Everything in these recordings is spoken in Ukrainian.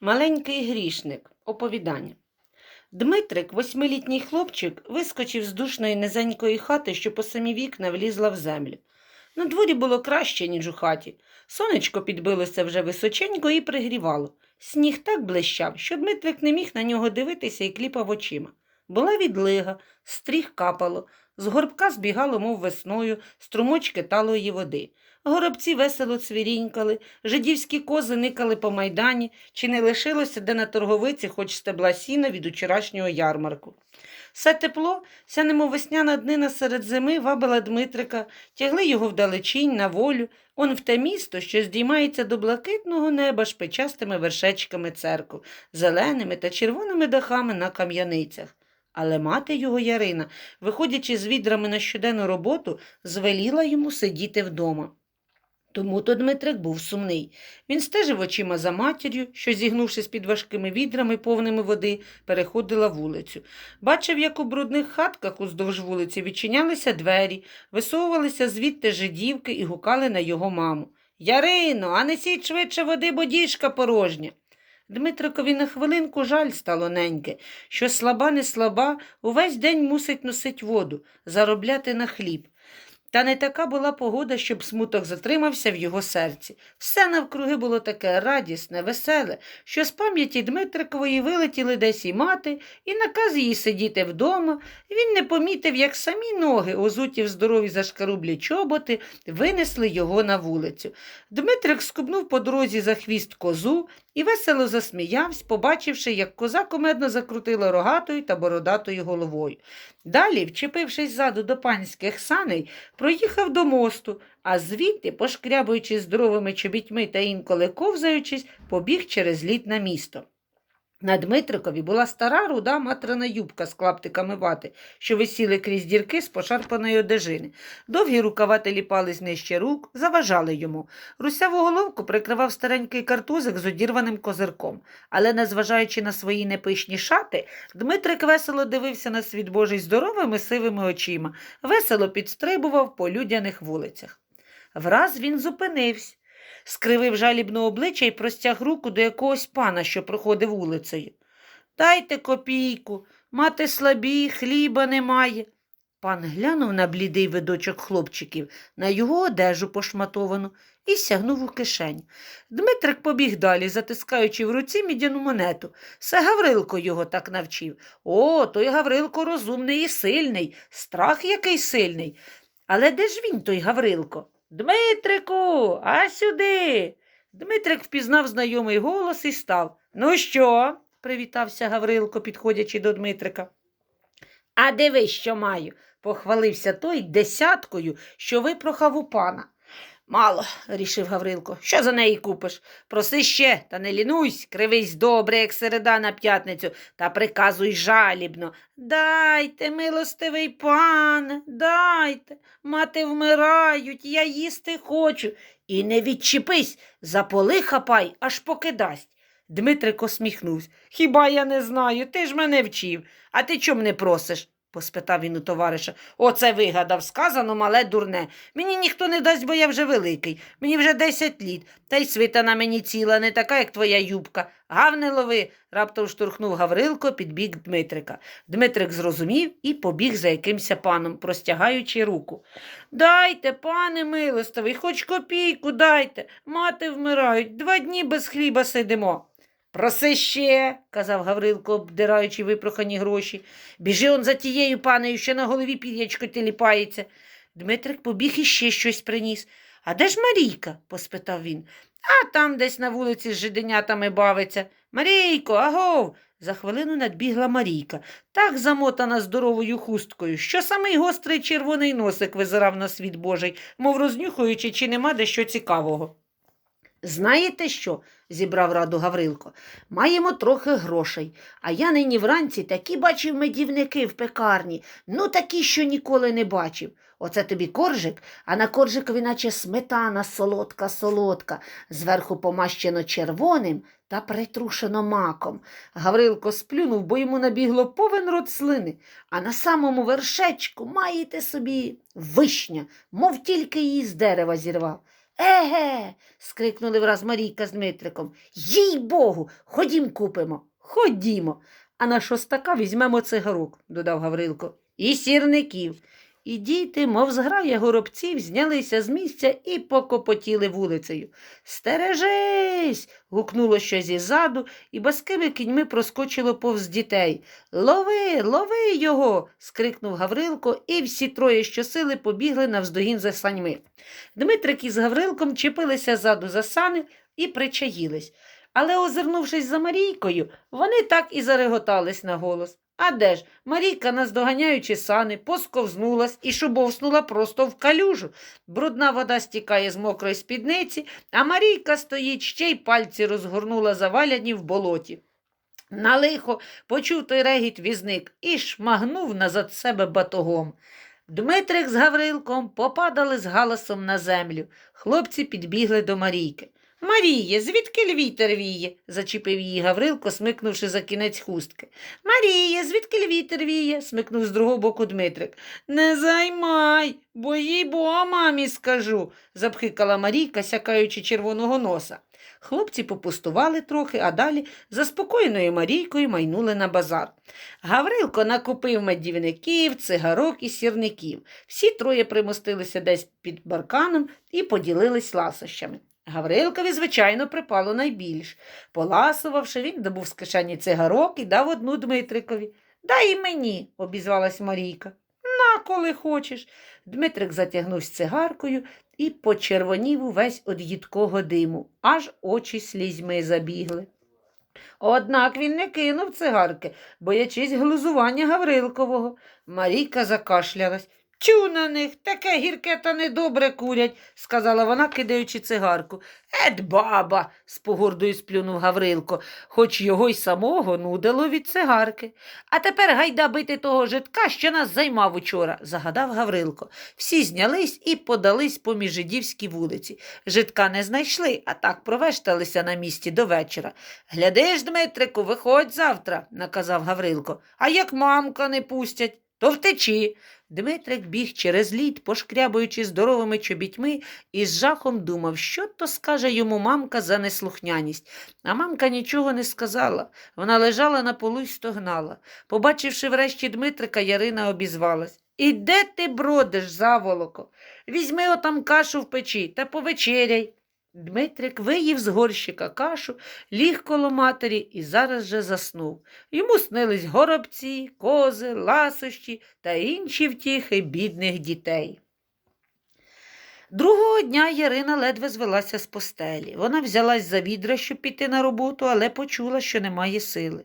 Маленький грішник. Оповідання. Дмитрик, восьмилітній хлопчик, вискочив з душної низенької хати, що по самі вікна влізла в землю. На дворі було краще, ніж у хаті. Сонечко підбилося вже височенько і пригрівало. Сніг так блищав, що Дмитрик не міг на нього дивитися і кліпав очима. Була відлига, стріх капало, з горбка збігало, мов весною, струмочки талої води. Горобці весело цвірінькали, жидівські кози никали по майдані, чи не лишилося де на торговиці хоч стебла сіна від учорашнього ярмарку. Все тепло, ся немов весняна днина серед зими вабила Дмитрика, тягли його вдалечінь на волю, он в те місто, що здіймається до блакитного неба шпичастими вершечками церков, зеленими та червоними дахами на кам'яницях. Але мати його Ярина, виходячи з відрами на щоденну роботу, звеліла йому сидіти вдома. Тому то Дмитрик був сумний. Він стежив очима за матір'ю, що, зігнувшись під важкими відрами, повними води, переходила вулицю. Бачив, як у брудних хатках уздовж вулиці відчинялися двері, висовувалися звідти жидівки і гукали на його маму. Ярино, а несіть швидше води, бо діжка порожня. Дмитрикові на хвилинку жаль стало неньке, що слаба не слаба, увесь день мусить носить воду, заробляти на хліб. Та не така була погода, щоб смуток затримався в його серці. Все навкруги було таке радісне, веселе, що з пам'яті Дмитрикової вилетіли десь і мати, і наказ їй сидіти вдома. Він не помітив, як самі ноги, озуті в здорові зашкарублі чоботи, винесли його на вулицю. Дмитрик скубнув по дорозі за хвіст козу і весело засміявся, побачивши, як коза кумедно закрутила рогатою та бородатою головою. Далі, вчепившись ззаду до панських саней, проїхав до мосту, а звідти, пошкрябуючи здоровими чобітьми та інколи ковзаючись, побіг через лід на місто. На Дмитрикові була стара руда матрина юбка з клаптиками вати, що висіли крізь дірки з пошарпаної одежини. Довгі рукава теліпались нижче рук, заважали йому. Русяву головку прикривав старенький картузик з одірваним козирком. Але, незважаючи на свої непишні шати, Дмитрик весело дивився на світ Божий здоровими сивими очима, весело підстрибував по людяних вулицях. Враз він зупинився скривив жалібне обличчя і простяг руку до якогось пана, що проходив вулицею. Дайте копійку, мати слабі, хліба немає. Пан глянув на блідий видочок хлопчиків, на його одежу пошматовану, і сягнув у кишень. Дмитрик побіг далі, затискаючи в руці мідяну монету. Все Гаврилко його так навчив. О, той Гаврилко розумний і сильний, страх який сильний. Але де ж він, той Гаврилко? Дмитрику, а сюди. Дмитрик впізнав знайомий голос і став. Ну що? привітався Гаврилко, підходячи до Дмитрика. А дивись, що маю, похвалився той десяткою, що випрохав у пана. Мало, рішив Гаврилко. Що за неї купиш? Проси ще, та не лінуйсь, кривись добре, як середа на п'ятницю, та приказуй жалібно. Дайте, милостивий пане, дайте. Мати вмирають, я їсти хочу. І не відчепись, заполи хапай, аж поки дасть. Дмитрик усміхнувся. Хіба я не знаю, ти ж мене вчив. А ти чом не просиш? Поспитав він у товариша. Оце вигадав, сказано, мале дурне. Мені ніхто не дасть, бо я вже великий. Мені вже десять літ, та й свита на мені ціла, не така, як твоя юбка. Гавне лови, раптом штурхнув Гаврилко під бік Дмитрика. Дмитрик зрозумів і побіг за якимся паном, простягаючи руку. Дайте, пане милостивий, хоч копійку дайте. Мати вмирають, два дні без хліба сидимо. Проси ще, казав Гаврилко, обдираючи випрохані гроші. Біжи он за тією панею, що на голові пір'ячко теліпається. Дмитрик побіг і ще щось приніс. А де ж Марійка? поспитав він. А там десь на вулиці з жиденятами бавиться. Марійко, агов. За хвилину надбігла Марійка, так замотана здоровою хусткою, що самий гострий червоний носик визирав на світ Божий, мов рознюхуючи, чи нема дещо цікавого. Знаєте що? зібрав раду Гаврилко. Маємо трохи грошей. А я нині вранці такі бачив медівники в пекарні, ну такі, що ніколи не бачив. Оце тобі коржик, а на коржикові наче сметана солодка, солодка, зверху помащено червоним та притрушено маком. Гаврилко сплюнув, бо йому набігло повен рот слини, а на самому вершечку маєте собі вишня, мов тільки її з дерева зірвав. Еге. скрикнули враз Марійка з Дмитриком. Їй богу, ходім купимо. Ходімо. А на шостака візьмемо цигарок, додав Гаврилко, і сірників. І діти, мов зграя горобців, знялися з місця і покопотіли вулицею. Стережись. гукнуло щось іззаду, і баскими кіньми проскочило повз дітей. Лови, лови його. скрикнув Гаврилко, і всі троє щосили побігли навздогін за саньми. Дмитрик із Гаврилком чепилися ззаду за сани і причаїлись. Але, озирнувшись за Марійкою, вони так і зареготались на голос. А де ж, Марійка, наздоганяючи сани, посковзнулась і шубовснула просто в калюжу. Брудна вода стікає з мокрої спідниці, а Марійка стоїть ще й пальці розгорнула заваляні в болоті. На лихо почув той регіт візник і шмагнув назад себе батогом. Дмитрик з Гаврилком попадали з галасом на землю. Хлопці підбігли до Марійки. Маріє, звідки вітер віє? зачепив її Гаврилко, смикнувши за кінець хустки. Маріє, звідки вітер віє? смикнув з другого боку Дмитрик. Не займай, бо їй бо мамі скажу, запхикала Марійка, сякаючи червоного носа. Хлопці попустували трохи, а далі заспокоєною Марійкою майнули на базар. Гаврилко накупив медівників, цигарок і сірників. Всі троє примостилися десь під барканом і поділились ласощами. Гаврилкові, звичайно, припало найбільш. Поласувавши, він добув з кишені цигарок і дав одну Дмитрикові. Дай і мені, обізвалась Марійка. На, коли хочеш. Дмитрик затягнувся цигаркою і почервонів увесь від їдкого диму, аж очі слізьми забігли. Однак він не кинув цигарки, боячись глузування Гаврилкового. Марійка закашлялась. Чу на них, таке гірке та недобре курять, сказала вона, кидаючи цигарку. Ет баба, з погордою сплюнув Гаврилко, хоч його й самого нудило від цигарки. А тепер гайда бити того житка, що нас займав учора, загадав Гаврилко. Всі знялись і подались по міжидівській вулиці. Житка не знайшли, а так провешталися на місці до вечора. Глядиш, Дмитрику, виходь завтра, наказав Гаврилко. А як мамка не пустять, то втечі. Дмитрик біг через лід, пошкрябуючи здоровими чобітьми, і з жахом думав, що то скаже йому мамка за неслухняність. А мамка нічого не сказала. Вона лежала на полу й стогнала. Побачивши врешті Дмитрика, Ярина обізвалась. І де ти бродиш, заволоко? Візьми отам кашу в печі та повечеряй. Дмитрик виїв з горщика кашу, ліг коло матері і зараз же заснув. Йому снились горобці, кози, ласощі та інші втіхи бідних дітей. Другого дня Ярина ледве звелася з постелі. Вона взялась за відра, щоб піти на роботу, але почула, що немає сили.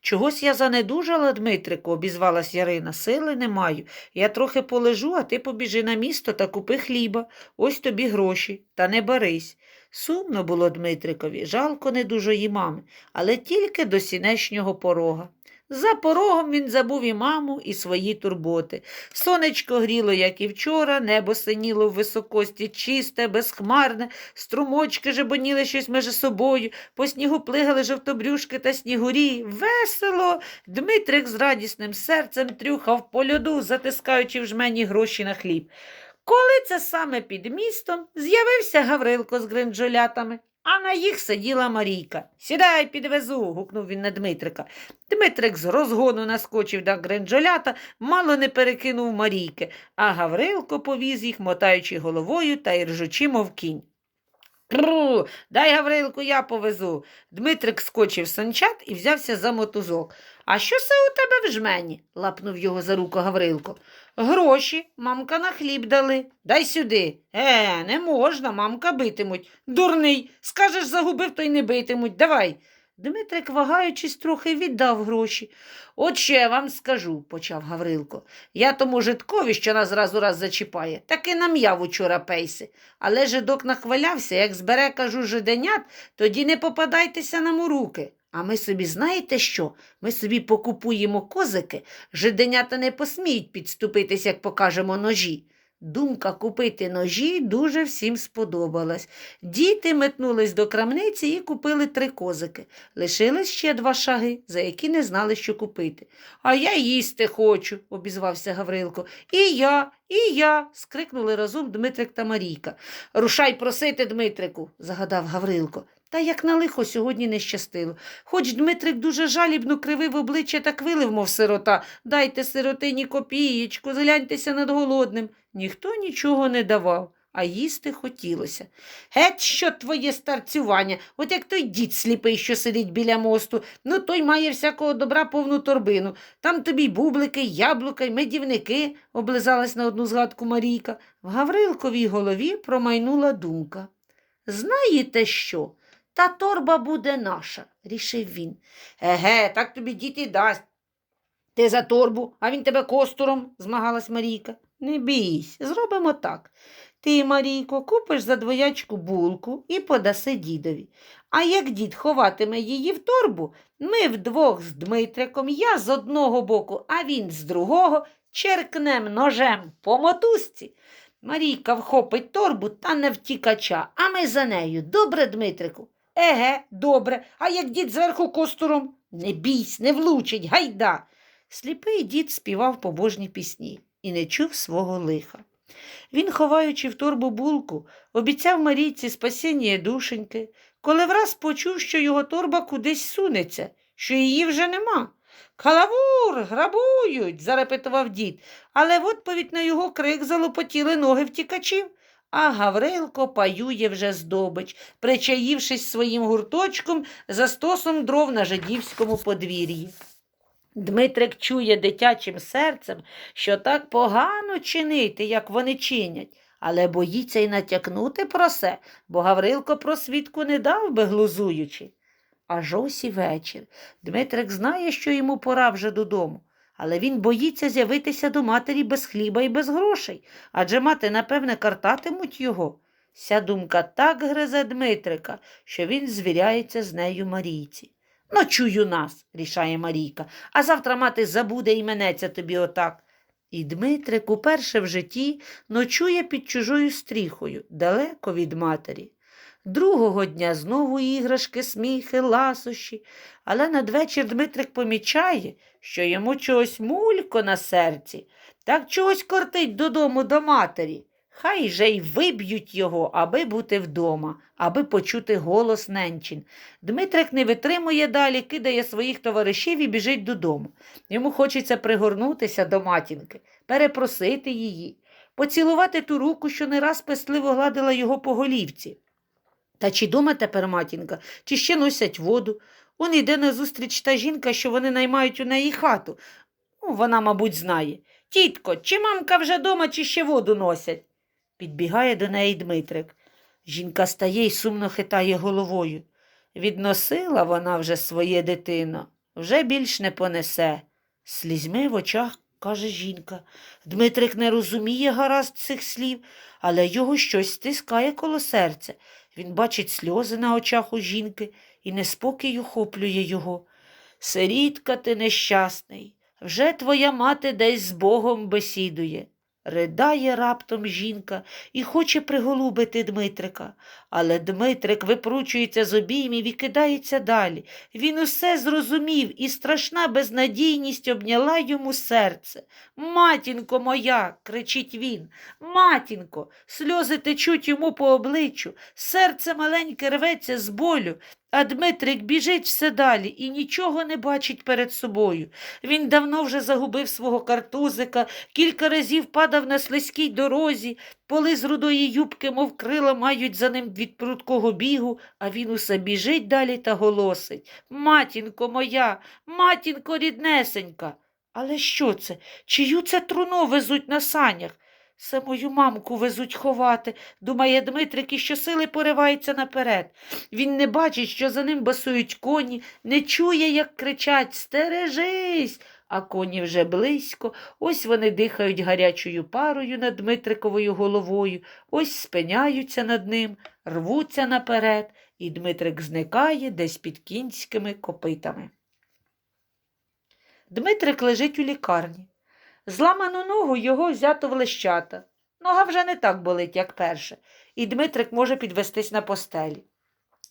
Чогось я занедужала, Дмитрику, обізвалась Ярина. Сили не маю. Я трохи полежу, а ти побіжи на місто та купи хліба. Ось тобі гроші, та не барись. Сумно було Дмитрикові, жалко недужої мами, але тільки до сінешнього порога. За порогом він забув і маму, і свої турботи. Сонечко гріло, як і вчора, небо синіло в високості, чисте, безхмарне, струмочки жебоніли щось між собою, по снігу плигали жовтобрюшки та снігурі. Весело. Дмитрик з радісним серцем трюхав по льоду, затискаючи в жмені гроші на хліб. Коли це саме під містом з'явився Гаврилко з гринджолятами, а на їх сиділа Марійка. Сідай, підвезу. гукнув він на Дмитрика. Дмитрик з розгону наскочив до гринджолята, мало не перекинув Марійки, а Гаврилко повіз їх, мотаючи головою та й ржучи, мов кінь. Кру, дай Гаврилку, я повезу. Дмитрик скочив санчат і взявся за мотузок. А що це у тебе в жмені? лапнув його за руку Гаврилко. Гроші, мамка на хліб дали. Дай сюди. Е, не можна, мамка битимуть. Дурний, скажеш, загубив, то й не битимуть. Давай. Дмитрик, вагаючись, трохи віддав гроші. От що я вам скажу, почав Гаврилко. Я тому житкові, що нас раз у раз зачіпає, таки нам'яв учора пейси. Але жидок нахвалявся, як збере, кажу, жиденят, тоді не попадайтеся нам у руки. А ми собі знаєте що? Ми собі покупуємо козики, жиденята не посміють підступитись, як покажемо ножі. Думка купити ножі дуже всім сподобалась. Діти метнулись до крамниці і купили три козики. Лишились ще два шаги, за які не знали, що купити. А я їсти хочу, обізвався Гаврилко. І я, і я. скрикнули разом Дмитрик та Марійка. Рушай просити, Дмитрику, загадав Гаврилко. Та як на лихо сьогодні не щастило. Хоч Дмитрик дуже жалібно кривив обличчя та квилив, мов сирота. Дайте сиротині копієчку, згляньтеся над голодним. Ніхто нічого не давав, а їсти хотілося. Геть, що твоє старцювання, от як той дід сліпий, що сидить біля мосту, ну той має всякого добра повну торбину. Там тобі й бублики, яблука, й медівники, облизалась на одну згадку Марійка. В Гаврилковій голові промайнула думка. Знаєте що? Та торба буде наша, рішив він. Еге, так тобі дід і дасть. Ти за торбу, а він тебе костуром, змагалась Марійка. Не бійсь, зробимо так. Ти, Марійко, купиш за двоячку булку і подаси дідові. А як дід ховатиме її в торбу, ми вдвох з Дмитриком, я з одного боку, а він з другого, черкнем ножем по мотузці. Марійка вхопить торбу та не втікача, а ми за нею. Добре, Дмитрику? Еге, добре, а як дід зверху костуром? Не бійсь, не влучить, гайда. Сліпий дід співав побожні пісні і не чув свого лиха. Він, ховаючи в торбу булку, обіцяв Марійці спасіння душеньки, коли враз почув, що його торба кудись сунеться, що її вже нема. Калавур, грабують, зарепетував дід, але в відповідь на його крик залопотіли ноги втікачів. А Гаврилко паює вже здобич, причаївшись своїм гурточком за стосом дров на жидівському подвір'ї. Дмитрик чує дитячим серцем, що так погано чинити, як вони чинять, але боїться й натякнути про се, бо Гаврилко про свідку не дав би глузуючи. Аж ось і вечір. Дмитрик знає, що йому пора вже додому, але він боїться з'явитися до матері без хліба і без грошей, адже мати, напевне, картатимуть його. Ця думка так гризе Дмитрика, що він звіряється з нею Марійці. Ночую нас, рішає Марійка, а завтра мати забуде і менеться тобі отак. І Дмитрик уперше в житті ночує під чужою стріхою, далеко від матері. Другого дня знову іграшки, сміхи, ласощі, але надвечір Дмитрик помічає, що йому чогось мулько на серці, так чогось кортить додому до матері. Хай же й виб'ють його, аби бути вдома, аби почути голос ненчин. Дмитрик не витримує далі, кидає своїх товаришів і біжить додому. Йому хочеться пригорнутися до матінки, перепросити її, поцілувати ту руку, що не раз пестливо гладила його по голівці. Та чи дома тепер матінка, чи ще носять воду? Он іде назустріч та жінка, що вони наймають у неї хату. Ну, вона, мабуть, знає. Тітко, чи мамка вже дома, чи ще воду носять? Підбігає до неї Дмитрик. Жінка стає й сумно хитає головою. Відносила вона вже своє дитино, вже більш не понесе. Слізьми в очах, каже жінка. Дмитрик не розуміє гаразд цих слів, але його щось стискає коло серця. Він бачить сльози на очах у жінки і неспокій охоплює його. Сирітка ти нещасний, вже твоя мати десь з Богом бесідує. Ридає раптом жінка і хоче приголубити Дмитрика. Але Дмитрик випручується з обіймів і кидається далі. Він усе зрозумів, і страшна безнадійність обняла йому серце. Матінко моя, кричить він. Матінко, сльози течуть йому по обличчю, серце маленьке рветься з болю. А Дмитрик біжить все далі і нічого не бачить перед собою. Він давно вже загубив свого картузика, кілька разів падав на слизькій дорозі, поли з рудої юбки, мов крила, мають за ним від прудкого бігу, а він усе біжить далі та голосить. Матінко моя, матінко ріднесенька. Але що це? Чию це труно везуть на санях? Це мою мамку везуть ховати, думає Дмитрик і щосили поривається наперед. Він не бачить, що за ним басують коні, не чує, як кричать Стережись. А коні вже близько, ось вони дихають гарячою парою над Дмитриковою головою, ось спиняються над ним, рвуться наперед, і Дмитрик зникає десь під кінськими копитами. Дмитрик лежить у лікарні. Зламану ногу його взято в лещата. Нога вже не так болить, як перше, і Дмитрик може підвестись на постелі.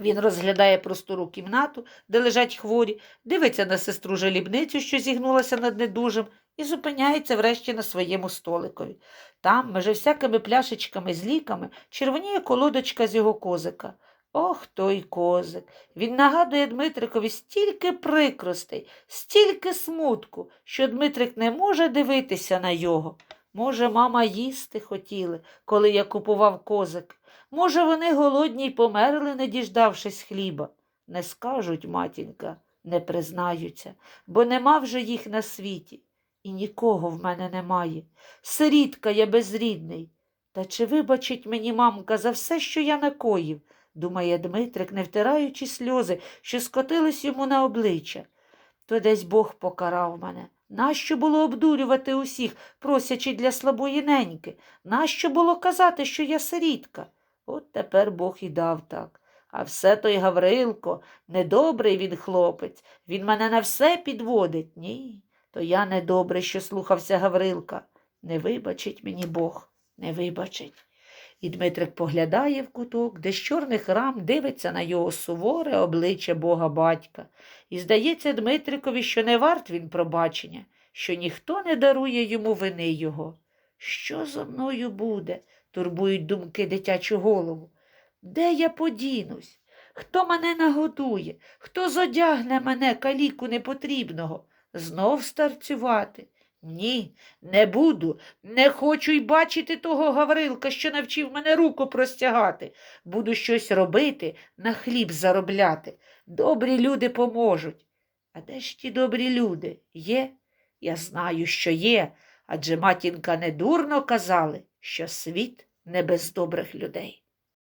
Він розглядає простору кімнату, де лежать хворі, дивиться на сестру жалібницю, що зігнулася над недужим, і зупиняється врешті на своєму столикові. Там, межи всякими пляшечками з ліками, червоніє колодочка з його козика. Ох, той козик. Він нагадує Дмитрикові стільки прикростей, стільки смутку, що Дмитрик не може дивитися на його. Може, мама їсти хотіли, коли я купував козик. Може, вони голодні й померли, не діждавшись хліба. Не скажуть, матінка, не признаються, бо нема вже їх на світі, і нікого в мене немає. Сирітка я безрідний. Та чи вибачить мені мамка за все, що я накоїв? Думає Дмитрик, не втираючи сльози, що скотились йому на обличчя. То десь Бог покарав мене. Нащо було обдурювати усіх, просячи для слабої неньки? Нащо було казати, що я сирітка? От тепер Бог і дав так. А все той Гаврилко, недобрий він хлопець, він мене на все підводить. Ні, то я недобрий, що слухався Гаврилка. Не вибачить мені Бог, не вибачить. І Дмитрик поглядає в куток, де з чорних рам дивиться на його суворе обличчя Бога батька. І здається Дмитрикові, що не варт він пробачення, що ніхто не дарує йому вини його. Що зо мною буде? турбують думки дитячу голову. Де я подінусь? Хто мене нагодує? Хто зодягне мене каліку непотрібного? Знов старцювати? Ні, не буду. Не хочу й бачити того Гаврилка, що навчив мене руку простягати. Буду щось робити, на хліб заробляти. Добрі люди поможуть. А де ж ті добрі люди? Є? Я знаю, що є, адже матінка недурно казали, що світ не без добрих людей.